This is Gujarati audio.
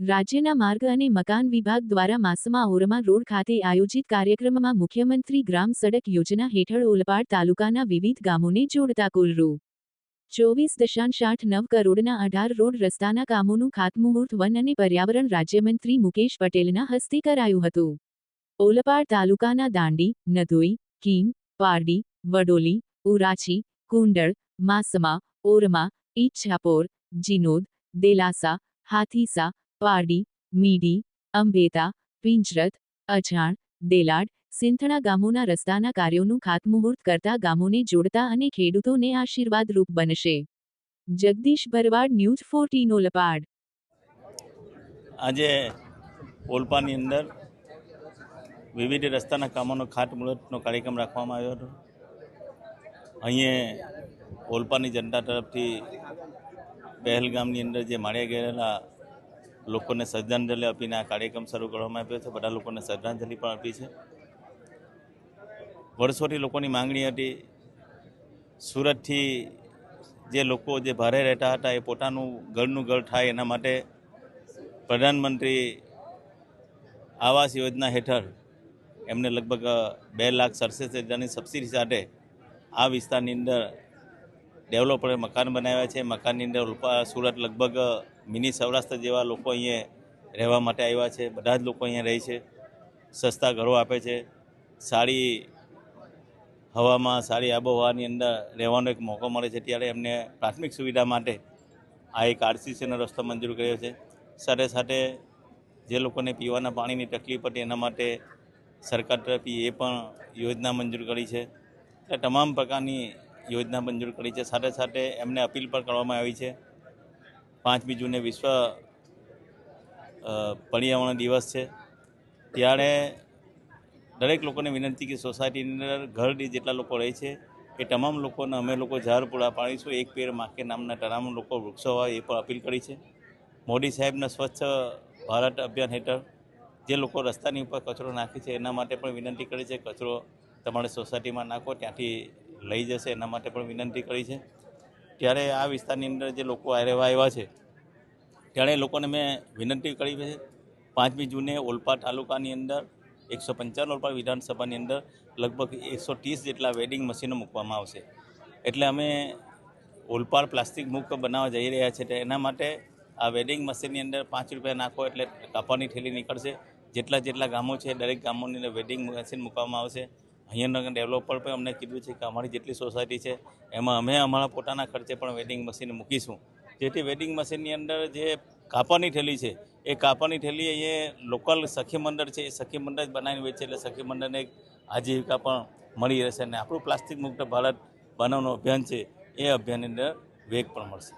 રાજ્યના માર્ગ અને મકાન વિભાગ દ્વારા માસમાં ઓરમા રોડ ખાતે આયોજિત કાર્યક્રમમાં મુખ્યમંત્રી ગ્રામ સડક યોજના હેઠળ ઓલપાડ તાલુકાના વિવિધ ગામોને જોડતા કુલ રૂ ચોવીસ દશાંશ આઠ નવ કરોડના અઢાર રોડ રસ્તાના કામોનું ખાતમુહૂર્ત વન અને પર્યાવરણ રાજ્યમંત્રી મુકેશ પટેલના હસ્તે કરાયું હતું. ઓલપાડ તાલુકાના દાંડી, નધોઈ, કીમ, પારડી, વડોલી, ઉરાછી, કુંડળ, માસમા, ઓરમા, ઈચ્છાપોર, જીનોદ, દેલાસા, હાથીસા પારડી, મીડી, અંબેતા, પિંજરત, અજાણ, દેલાડ, સિંથણા ગામોના રસ્તાના કાર્યોનું ખાતમુહૂર્ત કરતા ગામોને જોડતા અને ખેડૂતોને આશીર્વાદરૂપ બનશે. જગદીશ ભરવાડ, ન્યૂઝ ફોર્ટીન લપાડ આજે ઓલપાની અંદર વિવિધ રસ્તાના કામોનો ખાતમુહૂર્તનો કાર્યક્રમ રાખવામાં આવ્યો હતો. અહીંયા ઓલપાની જનતા તરફથી પહેલગામની અંદર જે માળિયા ગયેલા લોકોને શ્રદ્ધાંજલિ આપીને આ કાર્યક્રમ શરૂ કરવામાં આવ્યો છે. બધા લોકોને શ્રદ્ધાંજલિ પણ આપી છે. વર્ષોથી લોકોની માંગણી હતી સુરતથી જે લોકો જે ભારે રહેતા હતા એ પોતાનું ઘરનું ઘર થાય એના માટે પ્રધાનમંત્રી આવાસ યોજના હેઠળ એમને લગભગ બે લાખ સડસઠ હજારની સબસિડી સાથે આ વિસ્તારની અંદર ડેવલપરે મકાન બનાવ્યા છે. મકાનની અંદર સુરત લગભગ મિની સૌરાષ્ટ્ર જેવા લોકો અહીંયા રહેવા માટે આવ્યા છે. બધા જ લોકો અહીંયા રહે છે. સસ્તા ઘરો આપે છે. સારી હવામાં, સારી આબોહવાની અંદર રહેવાનો એક મોકો મળે છે. ત્યારે એમને પ્રાથમિક સુવિધા માટે આ એક આરસીસીનો રસ્તો મંજૂર કર્યો છે. સાથે સાથે જે લોકોને પીવાના પાણીની તકલીફ હતી એના માટે સરકાર તરફથી એ પણ યોજના મંજૂર કરી છે. એટલે તમામ પ્રકારની યોજના મંજૂર કરી છે. સાથે સાથે એમને અપીલ પણ કરવામાં આવી છે. પાંચમી જૂને વિશ્વ પર્યાવરણ દિવસ છે. ત્યારે દરેક લોકોને વિનંતી કે સોસાયટીની અંદર ઘર દીઠ જેટલા લોકો રહે છે એ તમામ લોકોને અમે લોકો ઝાડ પૂરા પાડીશું. એક પેર માકે નામના તમામ લોકો વૃક્ષો હોય એ પણ અપીલ કરી છે. મોદી સાહેબના સ્વચ્છ ભારત અભિયાન હેઠળ જે લોકો રસ્તાની ઉપર કચરો નાખે છે એના માટે પણ વિનંતી કરી છે. કચરો તમારે સોસાયટીમાં નાખો, ત્યાંથી લઈ જશે એના માટે પણ વિનંતી કરી છે. ત્યારે આ વિસ્તારની અંદર જે લોકો આ રહેવા આવ્યા છે ત્યારે લોકોને મેં વિનંતી કરી છે. પાંચમી જૂને ઓલપા તાલુકાની અંદર, એકસો પંચાવન ઓલપા વિધાનસભાની અંદર લગભગ એકસો ત્રીસ જેટલા વેડિંગ મશીનો મૂકવામાં આવશે. એટલે અમે ઓલપાડ પ્લાસ્ટિક મુક્ત બનાવવા જઈ રહ્યા છે તો એના માટે આ વેડિંગ મશીનની અંદર પાંચ રૂપિયા નાખો એટલે કાપાની થેલી નીકળશે. જેટલા જેટલા ગામો છે દરેક ગામોની અંદર વેડિંગ મશીન મૂકવામાં આવશે. અહીંયાના ડેવલપર પણ અમને કીધું છે કે અમારી જેટલી સોસાયટી છે, એમાં અમે અમારા પોતાના ખર્ચે પણ વેડિંગ મશીન મૂકીશું. જેથી વેડિંગ મશીનની અંદર જે કાપાની થેલી છે, એ કાપાની થેલી એ લોકલ સખી મંડળ છે, એ સખી મંડળ જ બનાવીને વેચે એટલે સખી મંડળને એક આજીવિકા પણ મળી રહેશે અને આપણું પ્લાસ્ટિક મુક્ત ભારત બનાવવાનું અભિયાન છે, એ અભિયાનની અંદર વેગ પણ મળશે.